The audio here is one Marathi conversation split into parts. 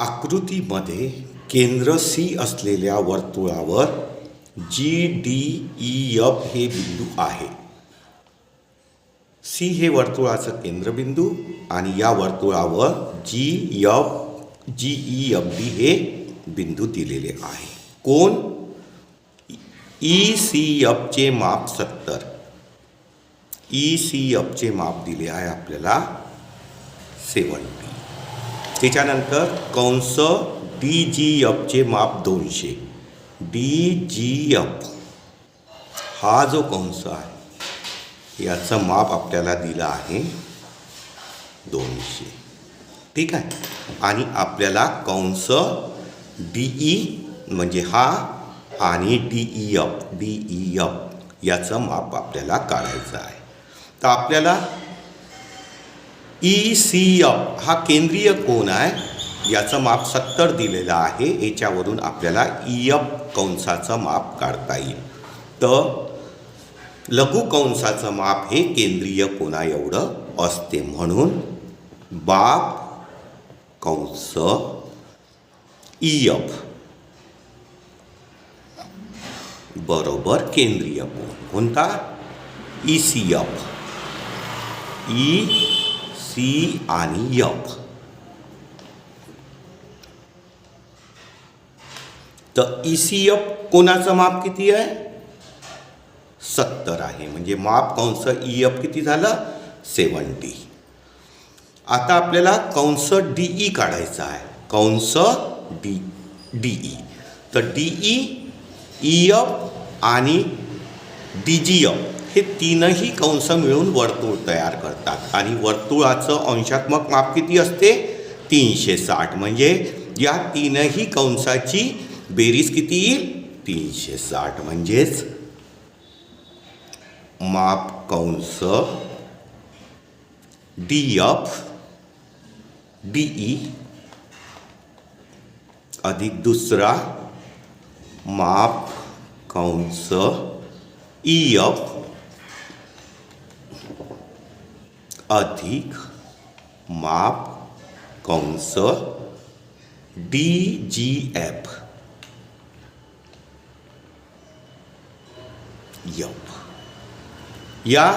आकृतीमध्ये केंद्र सी असलेल्या वर्तुळावर जी डी ई एफ हे बिंदू आहे. सी हे वर्तुळाचं केंद्रबिंदू आणि या वर्तुळावर G F G E F D हे बिंदू दिलेले आहे. कोण? ई सी एफचे माप सत्तर. ई सी एफचे माप दिले आहे आपल्याला सेवन्टी त्याच्यानंतर कंस डी जी एफचे माप दोनशे. डी जी एफ हा जो कंस आहे याचं माप आपल्याला दिलं आहे दोनशे. ठीक आहे? आणि आपल्याला कंस डी ई म्हणजे हा आणि D E F D E F याचं माप आपल्याला काढायचं आहे. तर आपल्याला ई सी एफ हा केंद्रीय कोण आहे? याचं माप सत्तर दिलेलं आहे. याच्यावरून आपल्याला ई एफ कंसाचं माप काढता येईल. तर लघु कंसाचं माप हे केंद्रीय कोणा एवढं असते? म्हणून बाप कंस ई एफ. बरोबर केंद्रीय कोण? कोणता? E C F. E C आणि यफ तर ई सी एफ कोणाचं माप किती आहे? सत्तर आहे. म्हणजे माप कंस e ई एफ किती झालं? सेवन्टी. आता आपल्याला कंस डी ई काढायचा आहे. कंस डी डी ई तर डी ई ई एफ आणि डी जी एफ हे तीनही कंस मिळून वर्तुळ तयार करतात. आणि वर्तुळाचं अंशात्मक माप किती असते? तीनशे साठ. म्हणजे या तीनही कंसाची बेरीज किती येईल? तीनशे साठ. म्हणजेच माप कंस डी एफ डी ई अधिक दुसरा माप कंस ई एफ अधिक माप कंस डी जी एफ एफ या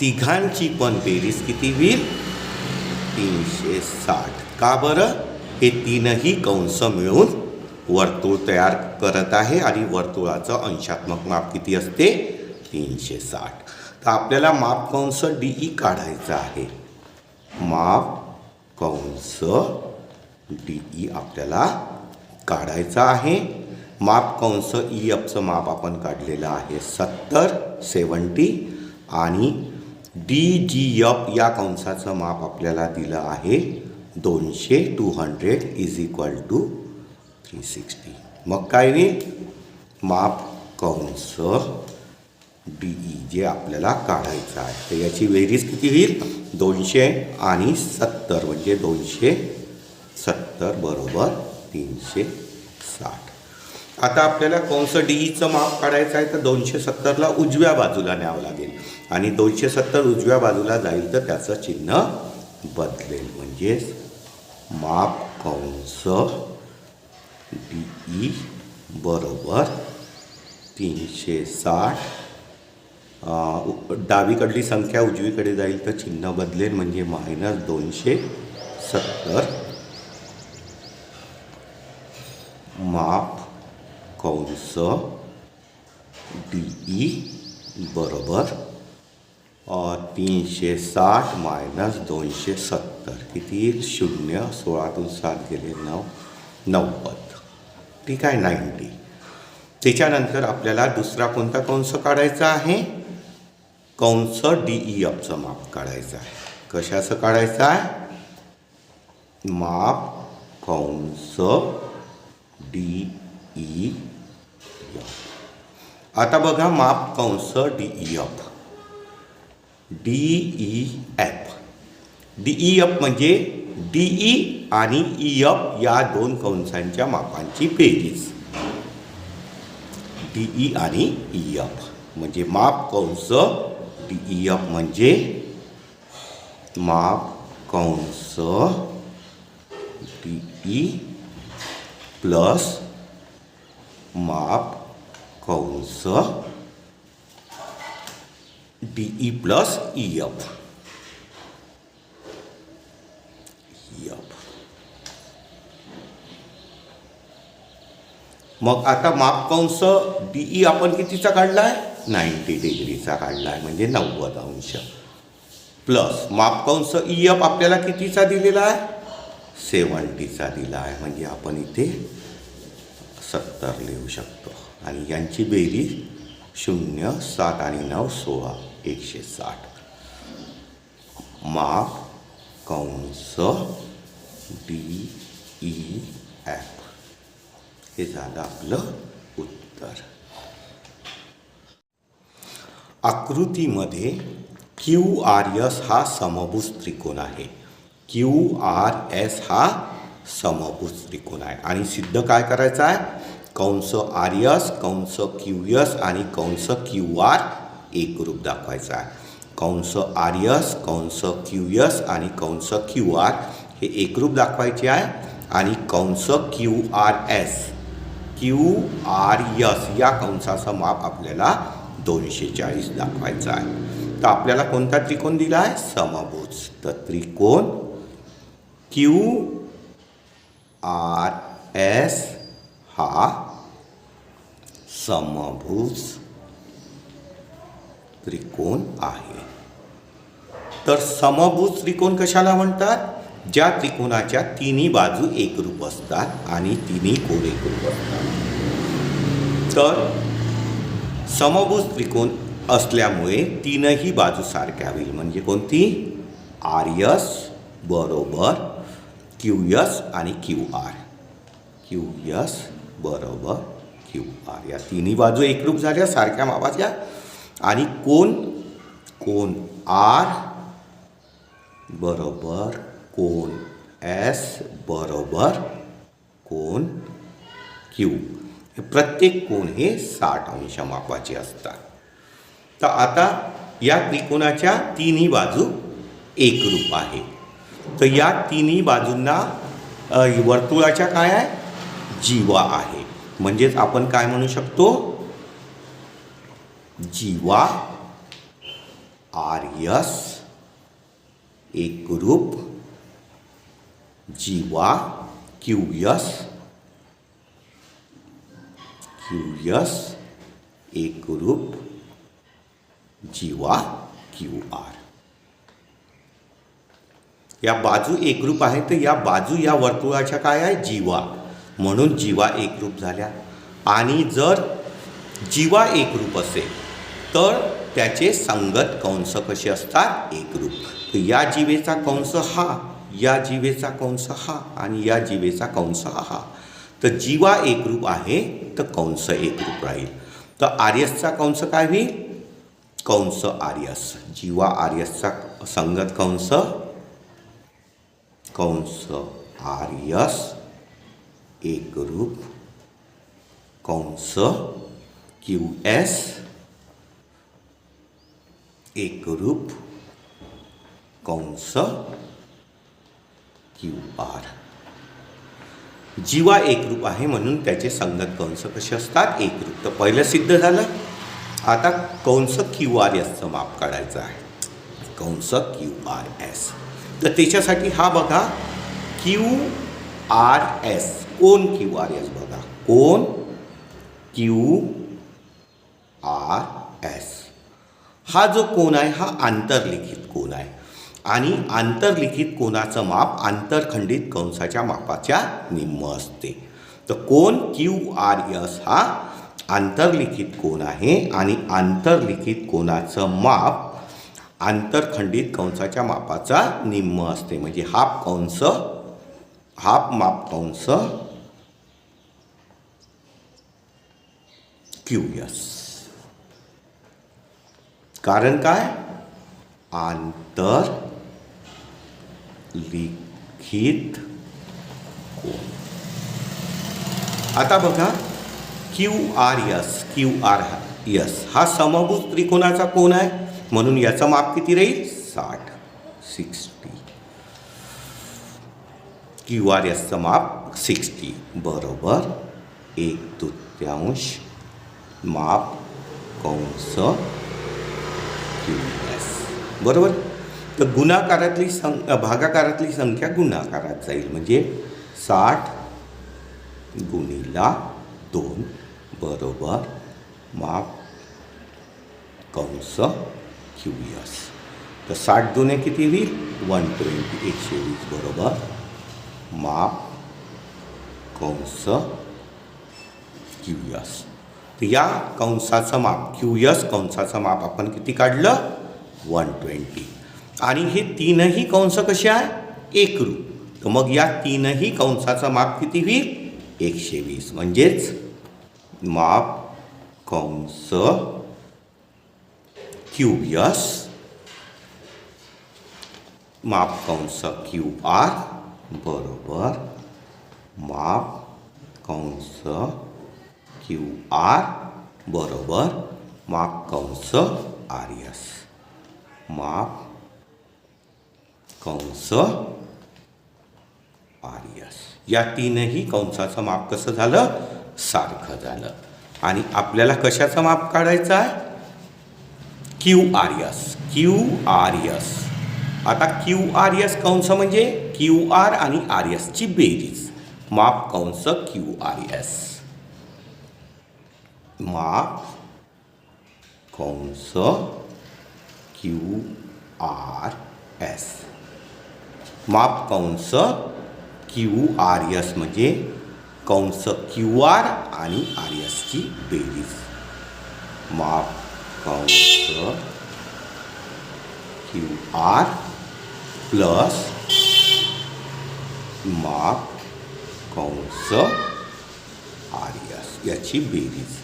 तिघांची पण बेरीज किती होईल? तीनशे साठ. का बरं? हे तीनही कंस मिळून वर्तुळ तयार करत आहे आणि वर्तुळाचं अंशात्मक माप किती असते? तीनशे साठ. तर आपल्याला माप कंस डी ई काढायचं आहे. माप कंस डी ई आपल्याला काढायचं आहे. माप कंस ई एफचं माप आपण काढलेलं आहे सत्तर सेवन्टी आणि डी जी एफ या कंसाचं माप आपल्याला दिलं आहे दोनशे two hundred is equal to three sixty. मग काय होईल माप कंस ई जे आपल्याला काढायचं आहे. तर याची बेरीज किती होईल? दोनशे आणि सत्तर. म्हणजे दोनशे सत्तर बरोबर तीनशे साठ. आता आपल्याला कंस डी ईचं माप काढायचं आहे? तर दोनशे सत्तरला उजव्या बाजूला न्यावं लागेल. आणि दोनशे सत्तर उजव्या बाजूला जाईल तर त्याचं चिन्ह बदलेल. म्हणजेच माप कंस डी ई बरोबर तीनशे साठ. डावीकडली संख्या उजवीकडे जाईल तर चिन्ह बदलेल म्हणजे मायनस दोनशे सत्तर. माप कंस डी बरोबर. तीनशे साठ मायनस दोनशे सत्तर. किती? येईल शून्य. सोळातून सात गेले नऊ. नव्वद. ठीक आहे नाईन्टी. त्याच्यानंतर आपल्याला दुसरा कोणता कंस काढायचा आहे? कंस डी ई एफचं माप काढायचं आहे. कशाचं काढायचं आहे? माप कंस डी ई आता बघा माप कंस D E F D E F D E F म्हणजे डी ई आणि ई एफ या दोन कंसांच्या मापांची बेरीज. डी ई आणि ई एफ म्हणजे माप कंस टी ई एफ म्हणजे माप कंस डी ई प्लस माप कंस D E plus E F F मग आता माप कंस डी ई आपण कितीचा काढला आहे नाईंटी डिग्रीचा काढला आहे म्हणजे नव्वद अंश. प्लस माप कंस ई एफ आपल्याला कितीचा दिलेला आहे? सेवन्टीचा दिला आहे म्हणजे आपण इथे सत्तर लिहू शकतो. आणि यांची बेरीज शून्य सात आणि नऊ सोळा एकशे साठ. माप कंस डी ई एफ हे झालं आपलं उत्तर. आकृतीमध्ये क्यू आर एस हा समभुज त्रिकोण आहे. क्यू आर एस हा समभुज त्रिकोण आहे. आणि सिद्ध काय करायचं आहे? कंस आर एस कंस क्यू एस आणि कंस क्यू आर एकरूप दाखवायचा आहे. कंस आर एस कंस क्यू एस आणि कंस क्यू आर हे एकरूप दाखवायचे आहे. आणि कंस Q R S Q R S या कंसाचं माप आपल्याला दोनशे चाळीस दाखवायचा आहे. तर आपल्याला कोणता त्रिकोण दिला आहे? समभुज. तर त्रिकोण क्यू आर एस हा समभुज त्रिकोण आहे. तर समभुज त्रिकोण कशाला म्हणतात? ज्या त्रिकोणाच्या तिन्ही बाजू एकरूप असतात आणि तिन्ही कोण एकरूप असतात. तर समभुज त्रिकोण असल्यामुळे तीनही बाजू सारख्या होईल. म्हणजे कोणती? आर यस बरोबर क्यू यस आणि क्यू आर क्यू यस बरोबर क्यू आर या तिन्ही बाजू एकरूप झाल्या सारख्या मापाच्या. आणि कोण? कोण? आर बरोबर कोण? एस बरोबर कोण? क्यू. प्रत्येक कोण हे साठ अंश मापाचे असतात. तर आता या त्रिकोणाच्या तिन्ही बाजू एकरूप आहे. तर या तिन्ही बाजूंना वर्तुळाच्या काय आहे? जीवा आहे. म्हणजेच आपण काय म्हणू शकतो? जीवा आर यस एकरूप जीवा क्यू यस क्यू यस एकरूप जीवा क्यू आर या बाजू एकरूप आहे तर या बाजू या वर्तुळाच्या काय आहे? जीवा. म्हणून जीवा एकरूप झाल्या. आणि जर जीवा एकरूप असेल तर त्याचे संगत कंस कसे असतात? एकरूप. या जीवेचा कंस हा या जीवेचा कंस हा आणि या जीवेचा कंस हा. तर जीवा एकरूप आहे तर कंस एकरूप राहील. तर आर्यसचा कंस काय होईल? कंस आर्यस. जीवा आर्यसचा संगत कंस. कंस आर्यस. एकरूप कंस क्यू एस. एकरूप कंस क्यू आर. जीवा एकरूप आहे म्हणून त्याचे संगत कंस कसे असतात? एकरूप तर पहिलं सिद्ध झालं. आता कंस क्यू आर एसचं माप काढायचं आहे. कंस क्यू आर एस. तर त्याच्यासाठी हा बघा. Q R S. कोण क्यू आर एस बघा? कोण? Q R S. हा जो कोण आहे हा आंतरलिखित कोण आहे. आणि आंतरलिखित कोणाचं माप आंतरखंडित कंसाच्या मापाच्या निम्म असते. तर कोण क्यू आर एस हा आंतरलिखित कोण आहे आणि आंतरलिखित कोणाचं माप आंतरखंडित कंसाच्या मापाचा निम्म असते. म्हणजे हाफ कंस हाफ माप कंस क्यू एस कारण काय? आंतर लिखित कोण आता बघा Q R S Q R S हा समभुज त्रिकोणाचा कोण आहे? म्हणून याचं माप किती राहील? साठ सिक्स्टी. क्यू आर एसचं माप सिक्स्टी. बरोबर. एक तृतीयांश माप कंस क्यू एस. बरोबर? तर गुणाकारातली सं भागाकारातली संख्या गुणाकारात जाईल. म्हणजे साठ गुणिला दोन बरोबर माप कंस क्यू एस तर साठ दोने किती होईल? वन ट्वेंटी एकशे वीस बरोबर माप कंस क्यू एस तर या कंसाचं माप क्यू एस कंसाचं माप आपण किती काढलं? One twenty. आणि हे तीनही कंस कसे आहे? एकरूप तर मग या तीनही कंसाचा माप किती होईल? एकशे वीस. म्हणजेच माप कंस क्यूबियस माप कंस क्यू आर बरोबर माप कंस क्यू आर बरोबर माप कंस आर एस. माप कंस आर या तीनही कंसाचं माप कसं झालं? सारखं झालं. आणि आपल्याला कशाचं माप काढायचं आहे? Q R S Q R S आता क्यू आर यस कंस म्हणजे? क्यू आर आणि आर यसची बेरीज. माप कंस क्यू आर एस माप कंस क्यू आर एस. माप कंस क्यू आर एस म्हणजे कंस क्यू आर आणि आर एसची बेरीज. माप कंस क्यू आर प्लस माप कंस आर एस याची बेरीज.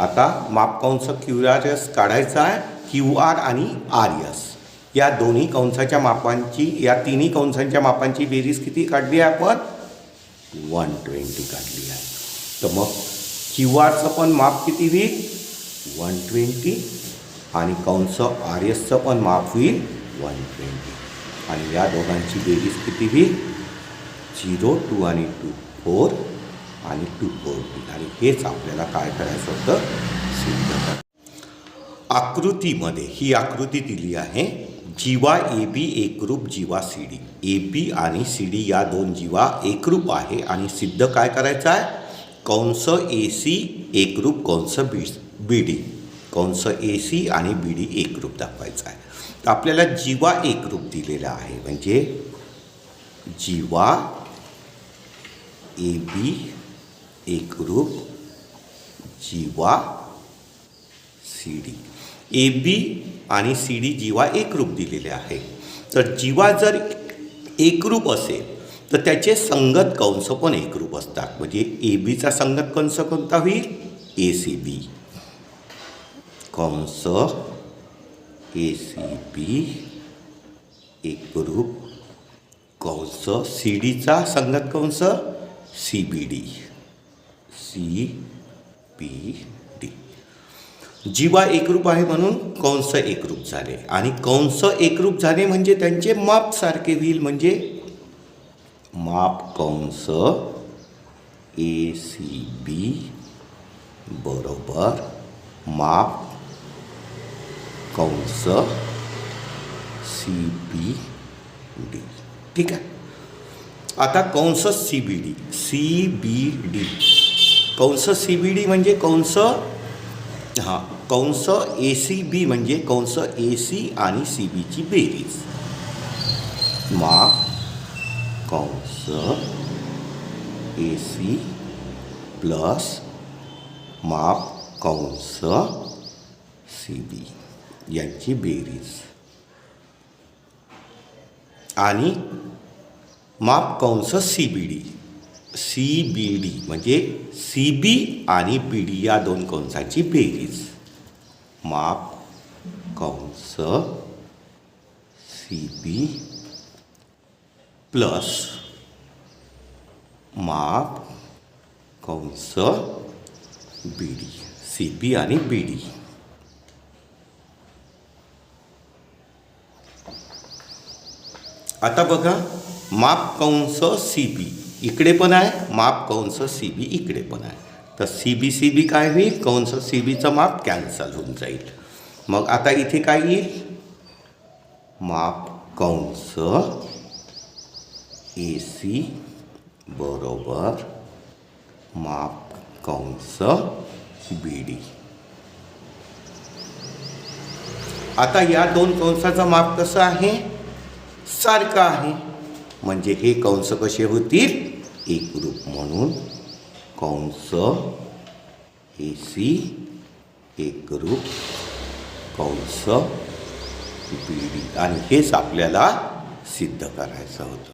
आता माप कंस क्यू आर एस काढायचा आहे क्यू आर आणि आर एस या दोन्ही कंसाच्या मापांची या तिन्ही कंसांच्या मापांची बेरीज किती काढली आहे आपण? वन ट्वेंटी काढली आहे. तर मग क्यू आरचं पण माप किती होईल? वन ट्वेंटी आणि कंस आर एसचं पण माप होईल? वन ट्वेंटी आणि या दोघांची बेरीज किती होईल? झिरो टू आणि टू फोर आणि टू फोर आणि हेच आपल्याला काय करायचं होतं? सिद्ध कर आकृतीमध्ये ही आकृती दिली आहे. जीवा ए बी एकरूप जीवा सी डी. ए बी आणि सी डी या दोन जीवा एकरूप आहे आणि सिद्ध काय करायचं आहे? कंस ए सी एकरूप कंस बी बी डी. कंस ए सी आणि बी डी एकरूप दाखवायचं आहे. तर आपल्याला जीवा एकरूप दिलेला आहे. म्हणजे जीवा ए बी एकरूप जीवा सी डी. ए बी आणि सी डी जीवा एकरूप दिलेले आहे. तर जीवा जर एकरूप असेल तर त्याचे संगत कंस पण एकरूप असतात. म्हणजे ए बीचा संगत कंस कोणता होईल? ए सी बी कंस ए सी बी एकरूप कंस सी डीचा संगत कंस C B D C B जीवा एकरूप आहे म्हणून कंस एकरूप झाले. आणि कंस एकरूप झाले म्हणजे त्यांचे माप सारखे होईल म्हणजे माप कंस ए सी बी बरोबर माप कंस सी बी डी. ठीक आहे? आता कंस C B D. C B D. कंस सी बी डी म्हणजे कंस हां कंस ए सी बी म्हणजे कंस ए सी आणि सी बीची बेरीज. माप कंस ए सी प्लस माप कंस सी बी यांची बेरीज. आणि माप कंस C B D C B D म्हणजे सी बी आणि बी डी या दोन कंसांची बेरीज. माप कंस सी बी प्लस माप कंस बी डी सी बी आणि बी डी आता बघा माप कंस सी बी इकडे पण आहे माप कंस सी बी इकडे पण आहे. तर सी बी सी बी काय होईल? कंस सी बीचं माप कॅन्सल होऊन जाईल. मग आता इथे काय येईल? माप कंस ए सी बरोबर माप कंस बी डी आता या दोन कंसाचं माप कसं आहे? सारखं आहे. म्हणजे हे कंस कसे होतील? एकरूप म्हणून कंस ए सी एकरूप कंस बी डी. आणि हेच आपल्याला सिद्ध करायचं होतं.